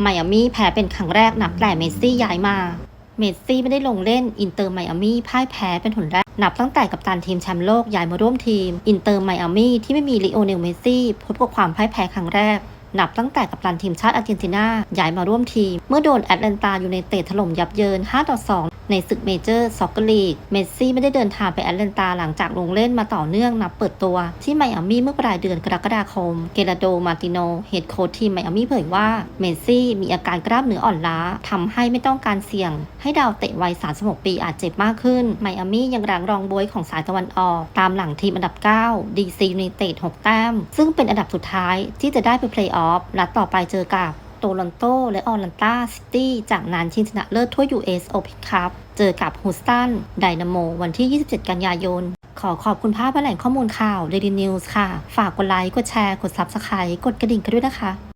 ไมอามี่แพ้เป็นครั้งแรกนับแต่เมสซี่ย้ายมา เมสซี่ไม่ได้ลงเล่นอินเตอร์ไมอามี่พ่ายแพ้เป็นหนแรก นับตั้งแต่กัปตันทีมแชมป์โลกย้ายมาร่วมทีม อินเตอร์ไมอามี่ที่ไม่มีลิโอเนลเมสซี่พบกับความพ่ายแพ้ครั้งแรกนับตั้งแต่กัปตันทีมชาติอาร์เจนตินาย้ายมาร่วมทีม เมื่อโดนแอตแลนตายูไนเต็ดถล่มยับเยิน 5 ต่อ 2 ในศึกเมเจอร์ซ็อกเกอร์ลีก เมสซี่ไม่ได้เดินทางไปแอตแลนตาหลังจากลงเล่นมาต่อเนื่องนับเปิดตัว ที่ไมอามี่เมื่อปลายเดือนกรกฎาคม เกราโด มาติโน เฮดโค้ชทีมไมอามี่เผยว่า เมสซี่มีอาการกล้ามเนื้ออ่อนล้าทำให้ไม่ต้องการเสี่ยง ให้ดาวเตะวัย 36 ปีอาจเจ็บมากขึ้น ไมอามี่ยังรังรองบวยของสายตะวันออก ตามหลังทีมอันดับ 9 DC United 6แต้ม ซึ่งเป็นอันดับสุดท้ายที่จะได้ไปเพลย์ออฟและต่อไปเจอกับ โตลอนโต และออลันตาซิตี้ จากนั้นชิงชนะเลิศทั่ว US Open Cup เจอกับฮูสตันไดนาโมวันที่ 27 กันยายน ขอขอบคุณภาพและแหล่งข้อมูลข่าว Daily News ค่ะ ฝากกดไลค์ กดแชร์ กด Subscribe กดกระดิ่งกันด้วยนะคะ